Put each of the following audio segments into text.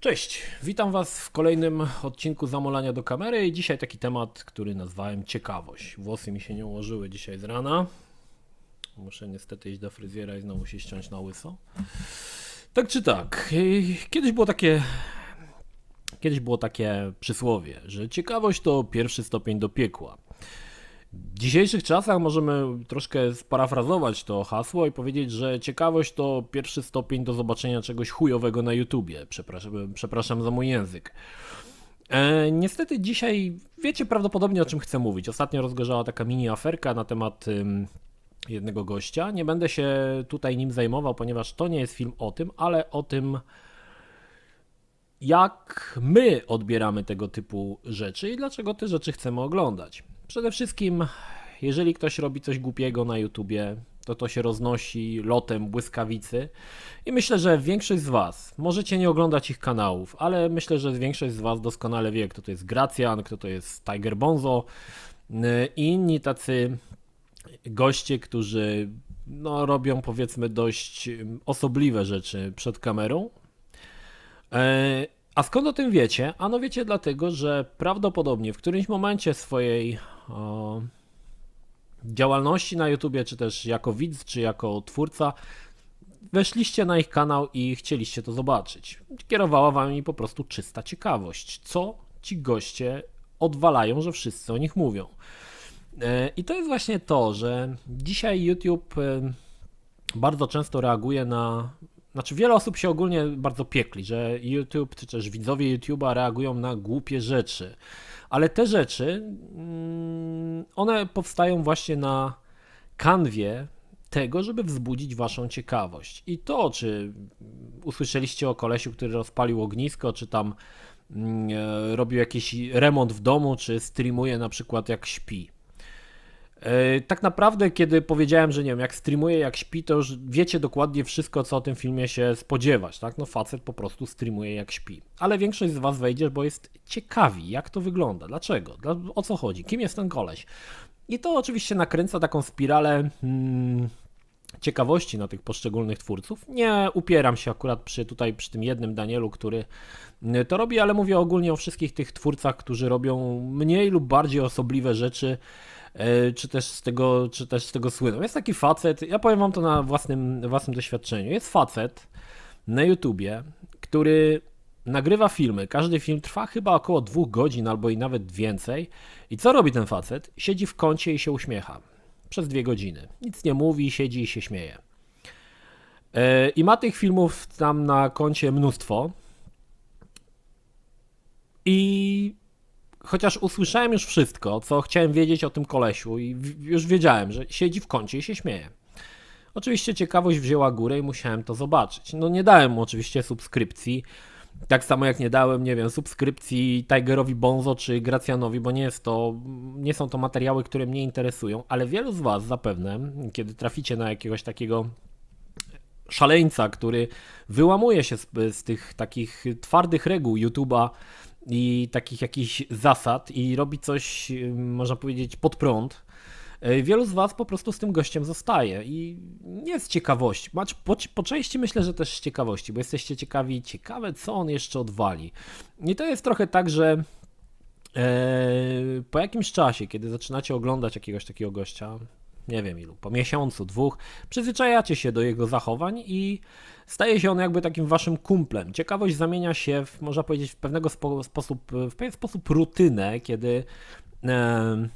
Cześć, witam Was w kolejnym odcinku Zamolania do kamery i dzisiaj taki temat, który nazwałem ciekawość. Włosy mi się nie ułożyły dzisiaj z rana. Muszę niestety iść do fryzjera i znowu się ściąć na łyso. Tak czy tak, kiedyś było takie Kiedyś było takie przysłowie, że ciekawość to pierwszy stopień do piekła. W dzisiejszych czasach możemy troszkę sparafrazować to hasło i powiedzieć, że ciekawość to pierwszy stopień do zobaczenia czegoś chujowego na YouTubie. Przepraszam, przepraszam za mój język. E, niestety dzisiaj wiecie prawdopodobnie o czym chcę mówić. Ostatnio rozgorzała taka mini aferka na temat jednego gościa. Nie będę się tutaj nim zajmował, ponieważ to nie jest film o tym, ale o tym, jak my odbieramy tego typu rzeczy i dlaczego te rzeczy chcemy oglądać. Przede wszystkim, jeżeli ktoś robi coś głupiego na YouTubie, to to się roznosi lotem błyskawicy. I myślę, że większość z Was, możecie nie oglądać ich kanałów, ale myślę, że większość z Was doskonale wie, kto to jest Gracjan, kto to jest Tiger Bonzo i inni tacy goście, którzy no, robią powiedzmy dość osobliwe rzeczy przed kamerą. A skąd o tym wiecie? Ano wiecie dlatego, że prawdopodobnie w którymś momencie swojej o, działalności na YouTubie, czy też jako widz, czy jako twórca, weszliście na ich kanał i chcieliście to zobaczyć. Kierowała wami po prostu czysta ciekawość. Co ci goście odwalają, że wszyscy o nich mówią. E, I to jest właśnie to, że dzisiaj YouTube e, bardzo często reaguje na znaczy, wiele osób się ogólnie bardzo piekli, że YouTube, czy też widzowie YouTube'a reagują na głupie rzeczy. Ale te rzeczy, mm, one powstają właśnie na kanwie tego, żeby wzbudzić waszą ciekawość. I to, czy usłyszeliście o kolesiu, który rozpalił ognisko, czy tam mm, e, robił jakiś remont w domu, czy streamuje na przykład jak śpi. E, tak naprawdę, kiedy powiedziałem, że nie wiem, jak streamuje, jak śpi, to już wiecie dokładnie wszystko, co o tym filmie się spodziewać, tak? No facet po prostu streamuje jak śpi. Ale większość z was wejdzie, bo jest ciekawi, jak to wygląda, dlaczego, Dla, o co chodzi, kim jest ten koleś. I to oczywiście nakręca taką spiralę hmm, ciekawości na tych poszczególnych twórców. Nie upieram się akurat przy tutaj przy tym jednym Danielu, który mm, to robi, ale mówię ogólnie o wszystkich tych twórcach, którzy robią mniej lub bardziej osobliwe rzeczy czy też z tego, czy też z tego słyną. Jest taki facet, ja powiem wam to na własnym, własnym doświadczeniu. Jest facet na YouTubie, który nagrywa filmy. Każdy film trwa chyba około dwóch godzin albo i nawet więcej. I co robi ten facet? Siedzi w kącie i się uśmiecha. Przez dwie godziny. Nic nie mówi, siedzi i się śmieje. E, I ma tych filmów tam na koncie mnóstwo. I chociaż usłyszałem już wszystko, co chciałem wiedzieć o tym kolesiu i już wiedziałem, że siedzi w kącie i się śmieje. Oczywiście ciekawość wzięła górę i musiałem to zobaczyć. No nie dałem mu oczywiście subskrypcji, tak samo jak nie dałem, nie wiem, subskrypcji Tigerowi Bonzo czy Gracjanowi, bo nie jest to, nie są to materiały, które mnie interesują, ale wielu z Was zapewne, kiedy traficie na jakiegoś takiego szaleńca, który wyłamuje się z, z tych takich twardych reguł YouTube'a, i takich jakichś zasad i robi coś, można powiedzieć, pod prąd, e, wielu z Was po prostu z tym gościem zostaje i nie z ciekawości. Po, po części myślę, że też z ciekawości, bo jesteście ciekawi, ciekawe co on jeszcze odwali. I to jest trochę tak, że e, po jakimś czasie, kiedy zaczynacie oglądać jakiegoś takiego gościa, nie wiem ilu, po miesiącu, dwóch, przyzwyczajacie się do jego zachowań i staje się on jakby takim waszym kumplem. Ciekawość zamienia się, w, można powiedzieć, w pewnego spo, sposób, w pewien sposób rutynę, kiedy e,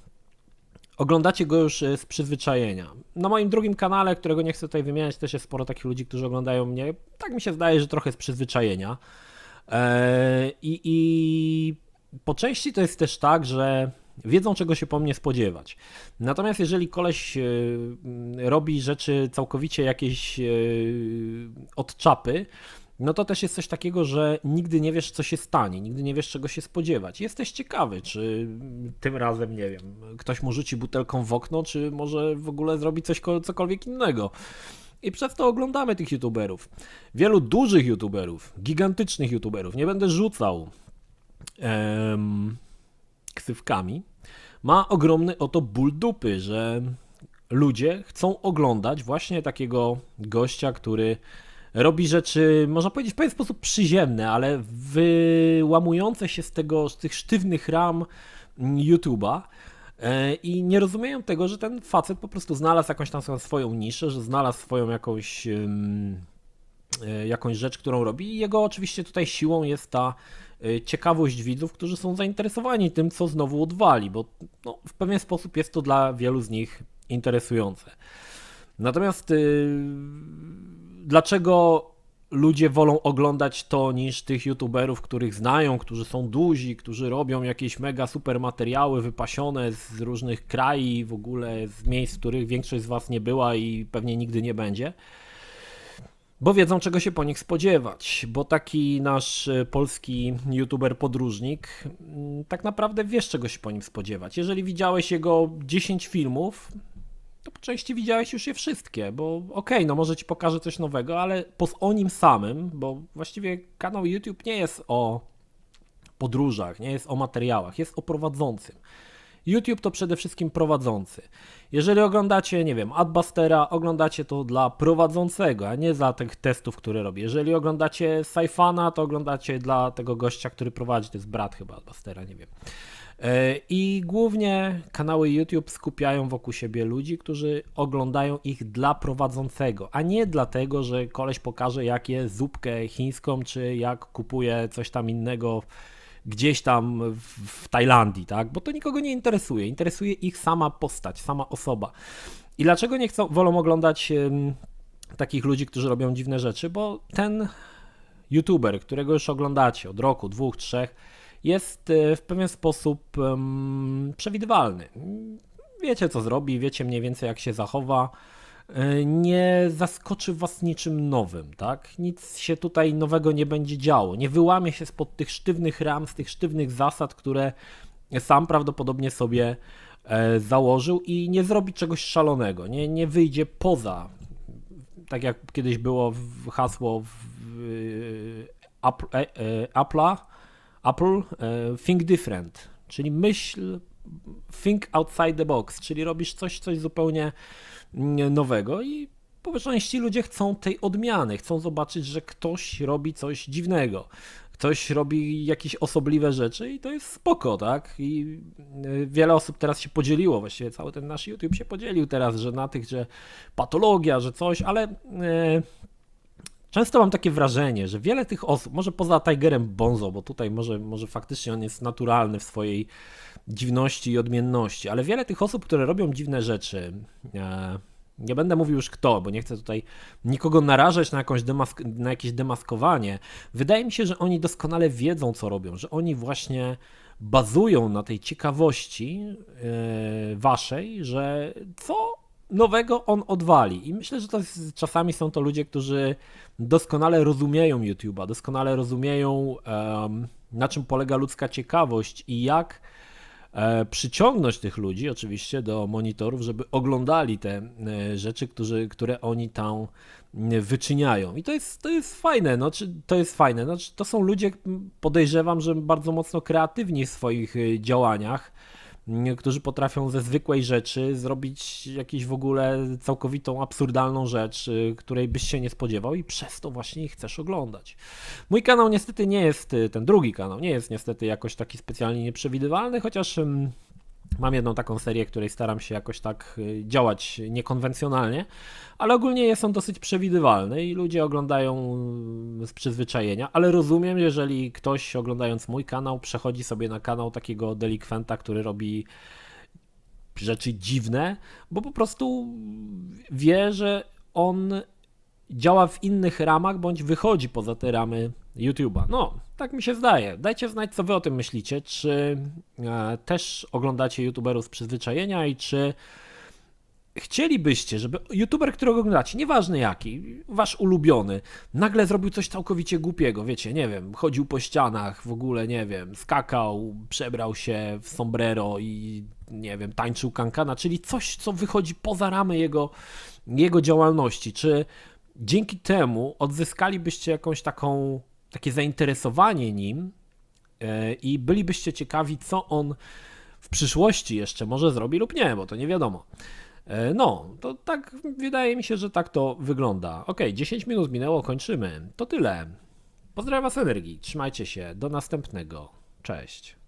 oglądacie go już e, z przyzwyczajenia. Na moim drugim kanale, którego nie chcę tutaj wymieniać, też jest sporo takich ludzi, którzy oglądają mnie, tak mi się zdaje, że trochę z przyzwyczajenia. E, I, I po części to jest też tak, że wiedzą czego się po mnie spodziewać. Natomiast jeżeli koleś e, robi rzeczy całkowicie jakieś e, od czapy, no to też jest coś takiego, że nigdy nie wiesz, co się stanie, nigdy nie wiesz, czego się spodziewać. Jesteś ciekawy, czy tym razem, nie wiem, ktoś mu rzuci butelką w okno, czy może w ogóle zrobi coś, cokolwiek innego. I przez to oglądamy tych youtuberów. Wielu dużych youtuberów, gigantycznych youtuberów, nie będę rzucał ksywkami, ma ogromny oto ból dupy, że ludzie chcą oglądać właśnie takiego gościa, który robi rzeczy, można powiedzieć w pewien sposób przyziemne, ale wyłamujące się z tego, z tych sztywnych ram YouTube'a e, i nie rozumieją tego, że ten facet po prostu znalazł jakąś tam swoją niszę, że znalazł swoją jakąś e, jakąś rzecz, którą robi. I jego oczywiście tutaj siłą jest ta ciekawość widzów, którzy są zainteresowani tym, co znowu odwali, bo no, w pewien sposób jest to dla wielu z nich interesujące. Natomiast yy, dlaczego ludzie wolą oglądać to niż tych youtuberów, których znają, którzy są duzi, którzy robią jakieś mega super materiały wypasione z różnych krajów, w ogóle z miejsc, w których większość z Was nie była i pewnie nigdy nie będzie? Bo wiedzą, czego się po nich spodziewać. Bo taki nasz e, polski youtuber podróżnik, mm, tak naprawdę wiesz, czego się po nim spodziewać. Jeżeli widziałeś jego 10 filmów, to po części widziałeś już je wszystkie, bo okej, okay, no może ci pokażę coś nowego, ale po, o nim samym, bo właściwie kanał YouTube nie jest o podróżach, nie jest o materiałach, jest o prowadzącym. YouTube to przede wszystkim prowadzący. Jeżeli oglądacie, nie wiem, Adbustera, oglądacie to dla prowadzącego, a nie dla tych testów, które robi. Jeżeli oglądacie Saifana, to oglądacie dla tego gościa, który prowadzi, to jest brat chyba Adbustera, nie wiem. E, I głównie kanały YouTube skupiają wokół siebie ludzi, którzy oglądają ich dla prowadzącego, a nie dlatego, że koleś pokaże, jak je zupkę chińską, czy jak kupuje coś tam innego gdzieś tam w, Tajlandii, tak? Bo to nikogo nie interesuje. Interesuje ich sama postać, sama osoba. I dlaczego nie chcą, wolą oglądać takich ludzi, którzy robią dziwne rzeczy? Bo ten YouTuber, którego już oglądacie od roku, dwóch, trzech, jest e, w pewien sposób przewidywalny. Wiecie, co zrobi, wiecie mniej więcej, jak się zachowa. E, nie zaskoczy was niczym nowym, tak? Nic się tutaj nowego nie będzie działo. Nie wyłamie się spod tych sztywnych ram, z tych sztywnych zasad, które sam prawdopodobnie sobie e, założył i nie zrobi czegoś szalonego. Nie, nie wyjdzie poza, tak jak kiedyś było hasło Apple'a, Apple e, Think Different, czyli myśl, think outside the box, czyli robisz coś, coś zupełnie nowego i po części ludzie chcą tej odmiany, chcą zobaczyć, że ktoś robi coś dziwnego, ktoś robi jakieś osobliwe rzeczy i to jest spoko, tak? I e, wiele osób teraz się podzieliło, właściwie cały ten nasz YouTube się podzielił teraz, że na tych, że patologia, że coś, ale e, Często mam takie wrażenie, że wiele tych osób, może poza Tigerem Bonzo, bo tutaj może, może faktycznie on jest naturalny w swojej dziwności i odmienności, ale wiele tych osób, które robią dziwne rzeczy, e, nie będę mówił już kto, bo nie chcę tutaj nikogo narażać na, jakąś demask- na jakieś demaskowanie. Wydaje mi się, że oni doskonale wiedzą, co robią, że oni właśnie bazują na tej ciekawości e, waszej, że co nowego on odwali. I myślę, że to jest, czasami są to ludzie, którzy doskonale rozumieją YouTube'a, doskonale rozumieją, um, na czym polega ludzka ciekawość i jak e, przyciągnąć tych ludzi oczywiście do monitorów, żeby oglądali te e, rzeczy, którzy, które oni tam e, wyczyniają. I to jest, to jest fajne, no, czy, to jest fajne. No, to są ludzie, podejrzewam, że bardzo mocno kreatywni w swoich e, działaniach którzy potrafią ze zwykłej rzeczy zrobić jakąś w ogóle całkowitą absurdalną rzecz, y, której byś się nie spodziewał i przez to właśnie ich chcesz oglądać. Mój kanał niestety nie jest, y, ten drugi kanał nie jest niestety jakoś taki specjalnie nieprzewidywalny, chociaż Mam jedną taką serię, której staram się jakoś tak y, działać niekonwencjonalnie, ale ogólnie jest on dosyć przewidywalny i ludzie oglądają y, z przyzwyczajenia, ale rozumiem, jeżeli ktoś oglądając mój kanał przechodzi sobie na kanał takiego delikwenta, który robi rzeczy dziwne, bo po prostu wie, że on działa w innych ramach, bądź wychodzi poza te ramy YouTube'a. No, tak mi się zdaje. Dajcie znać, co wy o tym myślicie. Czy e, też oglądacie YouTuberów z przyzwyczajenia i czy chcielibyście, żeby YouTuber, którego oglądacie, nieważny jaki, wasz ulubiony, nagle zrobił coś całkowicie głupiego, wiecie, nie wiem, chodził po ścianach, w ogóle, nie wiem, skakał, przebrał się w sombrero i, nie wiem, tańczył kankana, czyli coś, co wychodzi poza ramy jego, jego działalności. Czy dzięki temu odzyskalibyście jakąś taką takie zainteresowanie nim e, i bylibyście ciekawi, co on w przyszłości jeszcze może zrobi lub nie, bo to nie wiadomo. E, No, to tak wydaje mi się, że tak to wygląda. Ok, 10 minut minęło, kończymy. To tyle. Pozdrawiam Was energii, trzymajcie się, do następnego. Cześć.